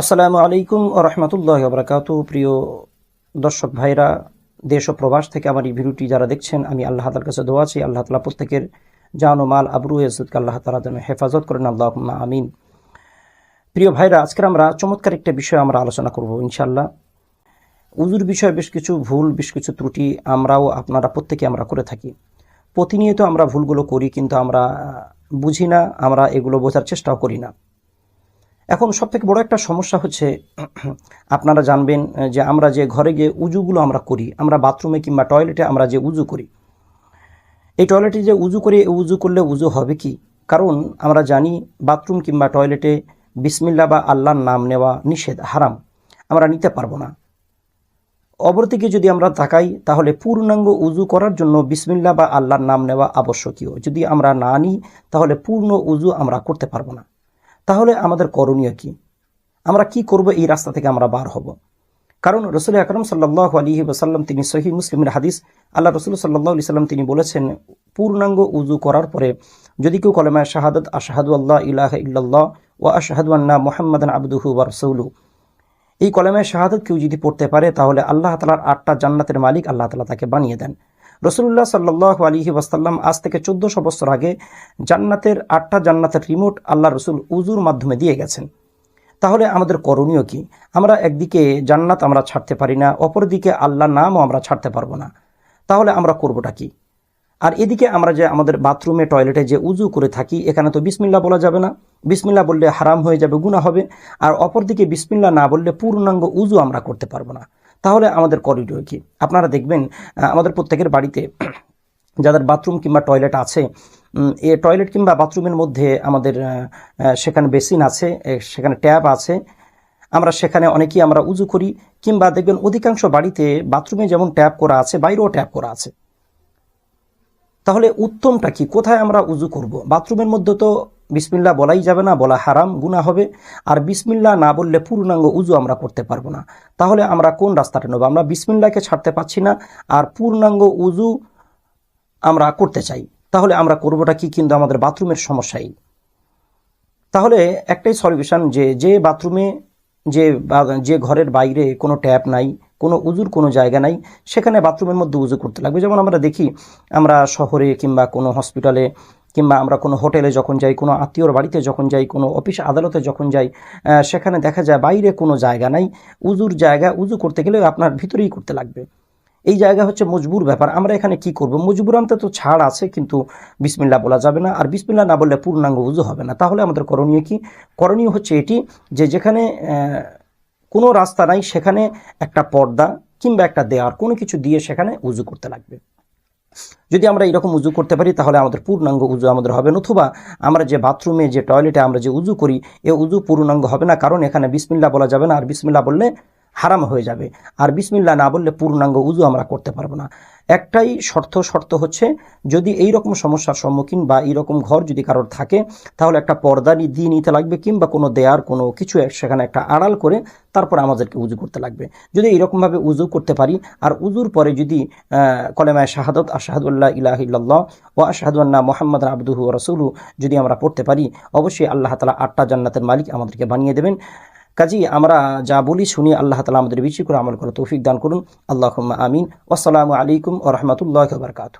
আসসালামু আলাইকুম রহমতুল্লাহ বরকাত প্রিয় দর্শক ভাইরা, দেশ ও প্রবাস থেকে আমার এই ভিডিওটি যারা দেখছেন, আমি আল্লাহ তালার কাছে দোয়া আছি আল্লাহ তালা প্রত্যেকের জান ও মাল, আবরু ইজুদকে আল্লাহ তালা যেন হেফাজত করেন। আল্লাহ আমিন। প্রিয় ভাইরা আজকে আমরা চমৎকার একটা বিষয় আমরা আলোচনা করব ইনশাল্লাহ উজুর বিষয়ে বেশ কিছু ভুল, বেশ কিছু ত্রুটি আমরাও আপনারা প্রত্যেকে আমরা করে থাকি। প্রতিনিয়ত আমরা ভুলগুলো করি, কিন্তু আমরা বুঝি না, আমরা এগুলো বোঝার চেষ্টাও করি না। এখন সব থেকে বড় একটা সমস্যা হচ্ছে, আপনারা জানবেন যে আমরা যে ঘরে গিয়ে উজুগুলো আমরা করি, আমরা বাথরুমে কিংবা টয়লেটে আমরা যে উজু করি, এই টয়লেটে যে উজু করি উজু করলে উজু হবে কি? কারণ আমরা জানি বাথরুম কিংবা টয়লেটে বিসমিল্লা বা আল্লাহর নাম নেওয়া নিষেধ, হারাম। আমরা নিতে পারব না। অপরদিকে যদি আমরা তাকাই, তাহলে পূর্ণাঙ্গ উজু করার জন্য বিসমিল্লা বা আল্লাহর নাম নেওয়া আবশ্যকীয়। যদি আমরা না নিই, তাহলে পূর্ণ উজু আমরা করতে পারব না। তাহলে আমাদের করণীয় কি? আমরা কি করব এই রাস্তা থেকে আমরা বার হব? কারণ রসুল আকরম সাল্লাহ আলী ওসাল্লাম তিনি সহি মুসলিমের হাদিস, আল্লাহ রসুল সাল্লাহ আলি সাল্লাম তিনি বলেছেন, পূর্ণাঙ্গ উজু করার পরে যদি কেউ কলেমায় শাহাদত, আশাহাদু আল্লাহ ইলাহ ইল্লাল্লাহ ও আশাহাদু আন্না মোহাম্মদান আবদুহু বা রসৌলু এই কলেমায় শাহাদত কেউ যদি পড়তে পারে, তাহলে আল্লাহ তালার আটটা জান্নাতের মালিক আল্লাহ তালা তাকে বানিয়ে দেন। রসুল্লাহ সাল্লাহ আলিহি ওয়াসাল্লাম আজ থেকে চোদ্দশো বছর আগে জান্নাতের আটটা জান্নাতের রিমোট আল্লাহ রসুল উজুর মাধ্যমে দিয়ে গেছেন। তাহলে আমাদের করণীয় কি? আমরা একদিকে জান্নাত আমরা ছাড়তে পারি না, অপরদিকে আল্লাহ নামও আমরা ছাড়তে পারব না। তাহলে আমরা করবোটা কি? আর এদিকে আমরা যে আমাদের বাথরুমে, টয়লেটে যে উজু করে থাকি, এখানে তো বিসমিল্লা বলা যাবে না। বিসমিল্লা বললে হারাম হয়ে যাবে গুণা হবে। আর অপরদিকে বিসমিল্লা না বললে পূর্ণাঙ্গ উজু আমরা করতে পারব না। তাহলে আমাদের করণীয় কি? আপনারা দেখবেন আমাদের প্রত্যেকের বাড়িতে যাদের বাথরুম কিংবা টয়লেট আছে এ টয়লেট কিংবা বাথরুমের মধ্যে আমাদের সেখানে বেসিন আছে সেখানে ট্যাপ আছে। আমরা সেখানে অনেকেই আমরা উজু করি, কিংবা দেখবেন অধিকাংশ বাড়িতে বাথরুমে যেমন ট্যাপ করা আছে, বাইরেও ট্যাপ করা আছে। তাহলে উত্তমটা কি? কোথায় আমরা উজু করব? বাথরুমের মধ্যে তো বিসমিল্লা বলাই যাবে না, বলা হারাম গুণা হবে। আর বিসমিল্লা না বললে পূর্ণাঙ্গ উজু আমরা করতে পারব না। তাহলে আমরা কোন রাস্তাটা নেব? আমরা বিসমিল্লাকে ছাড়তে পারছি না, আর পূর্ণাঙ্গ উজু আমরা করতে চাই। তাহলে আমরা করবোটা কি? কিন্তু আমাদের বাথরুমের সমস্যাই। তাহলে একটাই সলিউশন যে যে বাথরুমে, যে যে ঘরের বাইরে কোনো ট্যাপ নাই কোনো উজুর কোনো জায়গা নাই, সেখানে বাথরুমের মধ্যে উজু করতে লাগবে। যেমন আমরা দেখি, আমরা শহরে কিংবা কোনো হসপিটালে কিংবা আমরা কোনো হোটেলে যখন যাই, কোনো আত্মীয়র বাড়িতে যখন যাই, কোনো অফিস আদালতে যখন যাই সেখানে দেখা যায় বাইরে কোনো জায়গা নাই, উজুর জায়গা, উজু করতে গেলে আপনার ভিতরেই করতে লাগবে। এই জায়গা হচ্ছে মজবুর ব্যাপার। আমরা এখানে কি করব? মজবুরান্তে তো ছাড় আছে, কিন্তু বিসমিল্লা বলা যাবে না। আর বিসমিল্লা না বললে পূর্ণাঙ্গ উজু হবে না। তাহলে আমাদের করণীয় কি? করণীয় হচ্ছে এটি যে যেখানে কোনো রাস্তা নাই, সেখানে একটা পর্দা কিংবা একটা দেয়ার কোনো কিছু দিয়ে সেখানে উজু করতে লাগবে। যদি আমরা এরকম উজু করতে পারি, তাহলে আমাদের পূর্ণাঙ্গ উজু আমাদের হবে। নতুবা আমরা যে বাথরুমে, যে টয়লেটে আমরা যে উজু করি, এ উজু পূর্ণাঙ্গ হবে না, কারণ এখানে বিসমিল্লা বলা যাবে না। আর বিসমিল্লা বললে হারাম হয়ে যাবে। আর বিসমিল্লা না বললে পূর্ণাঙ্গ উজু আমরা করতে পারব না। একটাই শর্ত শর্ত হচ্ছে যদি এই রকম সমস্যার সম্মুখীন বা এইরকম ঘর যদি কারোর থাকে, তাহলে একটা পর্দা দিয়ে নিতে লাগবে কিংবা কোনো দেয়ার, কোনো কিছু সেখানে একটা আড়াল করে তারপর আমাদেরকে উজু করতে লাগবে। যদি এইরকমভাবে উজু করতে পারি, আর উজুর পরে যদি কলেমায় শাহাদত আশাহাদুল্লাহ ইলাহ ইল্লাল্লাহ ও আশাহাদুল্লাহ মোহাম্মদ আবদুহু রসুলু যদি আমরা পড়তে পারি, অবশ্যই আল্লাহ তালা আটটা জান্নাতের মালিক আমাদেরকে বানিয়ে দেবেন। কাজী, আমরা যা বলি শুনি আল্লাহ তালা আমাদের বেশি করে আমল করে তৌফিক দান করুন। আল্লাহ আমিন। আসসালামু আলাইকুম ও রহমতুল্লাহ বারকাতু